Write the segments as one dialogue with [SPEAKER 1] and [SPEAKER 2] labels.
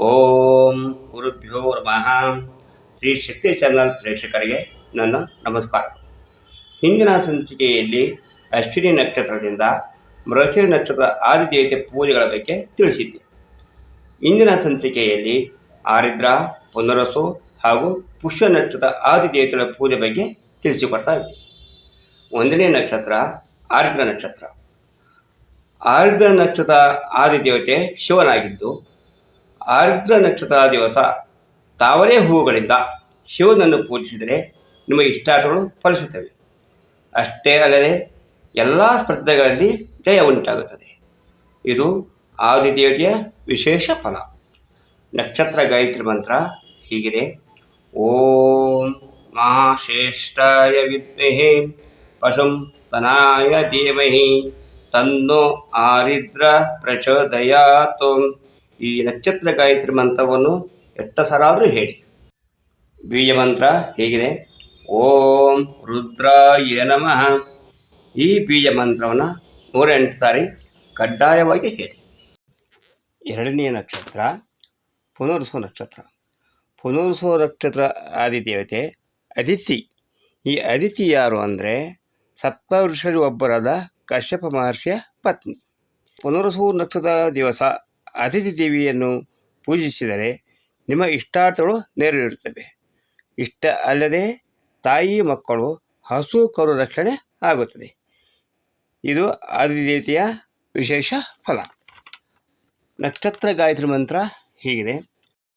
[SPEAKER 1] ಓಂ ಗುರುಭ್ಯೋ ನಮಃ. ಶ್ರೀ ಶಕ್ತಿ ಚಾನಲ್ ಪ್ರೇಕ್ಷಕರಿಗೆ ನನ್ನ ನಮಸ್ಕಾರ. ಹಿಂದಿನ ಸಂಚಿಕೆಯಲ್ಲಿ ಅಶ್ವಿನಿ ನಕ್ಷತ್ರದಿಂದ ಮೃಚರಿ ನಕ್ಷತ್ರದ ಆದಿದೇವತೆ ಪೂಜೆಗಳ ಬಗ್ಗೆ ತಿಳಿಸಿದ್ದೆ. ಇಂದಿನ ಸಂಚಿಕೆಯಲ್ಲಿ ಆರಿದ್ರ, ಪುನರಸು ಹಾಗೂ ಪುಷ್ಯ ನಕ್ಷತ್ರದ ಆದಿದೇವತೆಗಳ ಪೂಜೆ ಬಗ್ಗೆ ತಿಳಿಸಿಕೊಡ್ತಾ ಇದ್ದೆ. ಒಂದನೇ ನಕ್ಷತ್ರ ಆರಿದ್ರ ನಕ್ಷತ್ರ. ಆರಿದ್ರ ನಕ್ಷತ್ರ ಆದಿದೇವತೆ ಶಿವನಾಗಿದ್ದು ಆರ್ದ್ರ ನಕ್ಷತ್ರ ದಿವಸ ತಾವರೆ ಹೂವುಗಳಿಂದ ಶಿವನನ್ನು ಪೂಜಿಸಿದರೆ ನಿಮಗೆ ಇಷ್ಟಾರ್ಥಗಳು ಫಲಿಸುತ್ತವೆ. ಅಷ್ಟೇ ಅಲ್ಲದೆ ಎಲ್ಲ ಸ್ಪರ್ಧೆಗಳಲ್ಲಿ ಜಯ ಉಂಟಾಗುತ್ತದೆ. ಇದು ಆದಿದೇವತೆಯ ವಿಶೇಷ ಫಲ. ನಕ್ಷತ್ರ ಗಾಯತ್ರಿ ಮಂತ್ರ ಹೀಗಿದೆ. ಓಂ ಮಹಾಶ್ರೇಷ್ಠಾಯ ವಿದ್ಮಹೆ ಪಶುಂ ತನಾಯ ಧೀಮಹಿ ತನ್ನೋ ಆರಿದ್ರ ಪ್ರಚೋದಯಾತು. ಈ ನಕ್ಷತ್ರ ಗಾಯತ್ರಿ ಮಂತ್ರವನ್ನು ಎತ್ತಸರಾದರೂ ಸರಾದರೂ ಹೇಳಿ. ಬೀಜ ಮಂತ್ರ ಹೇಗಿದೆ? ಓಂ ರುದ್ರಾಯ ನಮಃ. ಈ ಬೀಜ ಮಂತ್ರವನ್ನು ನೂರೆಂಟು ಸಾರಿ ಕಡ್ಡಾಯವಾಗಿ ಹೇಳಿ. ಎರಡನೆಯ ನಕ್ಷತ್ರ ಪುನರ್ಸು ನಕ್ಷತ್ರ. ಪುನರ್ಸು ನಕ್ಷತ್ರ ಆದಿದೇವತೆ ಅದಿತಿ. ಈ ಅದಿತಿ ಯಾರು ಅಂದರೆ ಸಪ್ತಋಷರು ಒಬ್ಬರಾದ ಕಶ್ಯಪ ಮಹರ್ಷಿಯ ಪತ್ನಿ. ಪುನರ್ಸು ನಕ್ಷತ್ರ ದಿವಸ ಅತಿಥಿ ದೇವಿಯನ್ನು ಪೂಜಿಸಿದರೆ ನಿಮ್ಮ ಇಷ್ಟಾರ್ಥಗಳು ನೆರವೇರುತ್ತವೆ. ಇಷ್ಟ ಅಲ್ಲದೆ ತಾಯಿ ಮಕ್ಕಳು ಹಸು ಕರು ರಕ್ಷಣೆ ಆಗುತ್ತದೆ. ಇದು ಆದಿದೇವತೆಯ ವಿಶೇಷ ಫಲ. ನಕ್ಷತ್ರ ಗಾಯತ್ರಿ ಮಂತ್ರ ಹೀಗಿದೆ.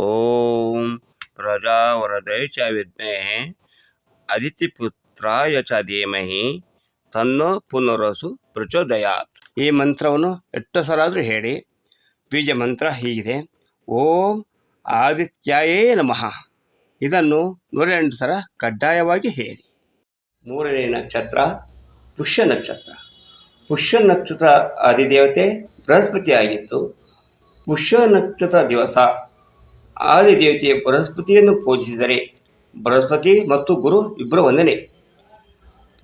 [SPEAKER 1] ಓಂ ಪ್ರಜಾವರದೈ ಚ ಆದಿತಿ ಪುತ್ರಾಯ ಚ ಧೀಮಹಿ ತನ್ನೋ ಪುನರಸು ಪ್ರಚೋದಯಾತ್. ಈ ಮಂತ್ರವನ್ನು ಎಷ್ಟು ಸರಾದರೂ ಹೇಳಿ ಬೀಜ ಮಂತ್ರ ಹೀಗಿದೆ. ಓಂ ಆದಿತ್ಯಾಯೇ ನಮಃ. ಇದನ್ನು ನೂರೆಂಟು ಸಲ ಕಡ್ಡಾಯವಾಗಿ ಹೇಳಿ. ಮೂರನೇ ನಕ್ಷತ್ರ ಪುಷ್ಯ ನಕ್ಷತ್ರ. ಪುಷ್ಯ ನಕ್ಷತ್ರ ಆದಿದೇವತೆ ಬೃಹಸ್ಪತಿ ಆಗಿದ್ದು, ಪುಷ್ಯ ನಕ್ಷತ್ರ ದಿವಸ ಆದಿದೇವತೆಯ ಬೃಹಸ್ಪತಿಯನ್ನು ಪೂಜಿಸಿದರೆ ಬೃಹಸ್ಪತಿ ಮತ್ತು ಗುರು ಇಬ್ಬರು ಒಂದನೇ.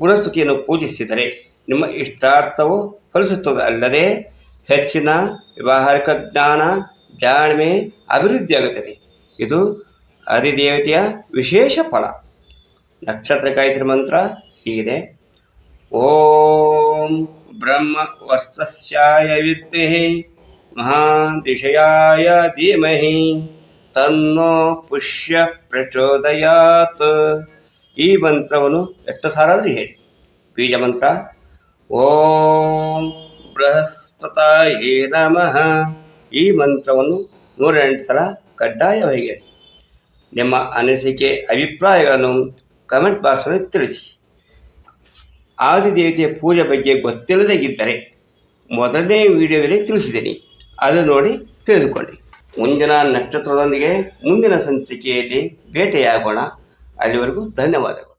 [SPEAKER 1] ಬೃಹಸ್ಪತಿಯನ್ನು ಪೂಜಿಸಿದರೆ ನಿಮ್ಮ ಇಷ್ಟಾರ್ಥವು ಫಲಿಸುತ್ತದೆ. ಅಲ್ಲದೆ ಹೆಚ್ಚಿನ ವ್ಯಾವಹಾರಿಕ ಜ್ಞಾನ ಜಾಣ್ಮೆ ಅಭಿವೃದ್ಧಿಯಾಗುತ್ತದೆ ಇದು ಅಧಿದೇವತೆಯ ವಿಶೇಷ ಫಲ. ನಕ್ಷತ್ರ ಗಾಯತ್ರಿ ಮಂತ್ರ ಹೀಗಿದೆ. ಓಂ ಬ್ರಹ್ಮ ವರ್ಚಸ್ಯಾಯ ಮಹಾ ಮಹಾದಿಶಯಾಯ ಧೀಮಹಿ ತನ್ನೋ ಪುಷ್ಯ ಪ್ರಚೋದಯಾತ್. ಈ ಮಂತ್ರವನ್ನು ಎಷ್ಟು ಸಾರಾದ್ರೂ ಹೇಳಿ. ಬೀಜ ಮಂತ್ರ. ಓಂ ಬೃಹಸ್ಪತಾಯೇ ನಮಃ. ಈ ಮಂತ್ರವನ್ನು ನೂರೆಂಟು ಸಲ ಕಡ್ಡಾಯವಾಗಿ ನಿಮ್ಮ ಅನಿಸಿಕೆ, ಅಭಿಪ್ರಾಯಗಳನ್ನು ಕಮೆಂಟ್ ಬಾಕ್ಸ್ನಲ್ಲಿ ತಿಳಿಸಿ. ಆದಿದೇವತೆಯ ಪೂಜೆ ಬಗ್ಗೆ ಗೊತ್ತಿಲ್ಲದೇ ಇದ್ದರೆ ಮೊದಲನೇ ವಿಡಿಯೋದಲ್ಲಿ ತಿಳಿಸಿದ್ದೀನಿ. ಅದು ನೋಡಿ ತಿಳಿದುಕೊಳ್ಳಿ. ಮುಂದಿನ ನಕ್ಷತ್ರದೊಂದಿಗೆ ಮುಂದಿನ ಸಂಚಿಕೆಯಲ್ಲಿ ಭೇಟಿಯಾಗೋಣ. ಅಲ್ಲಿವರೆಗೂ ಧನ್ಯವಾದಗಳು.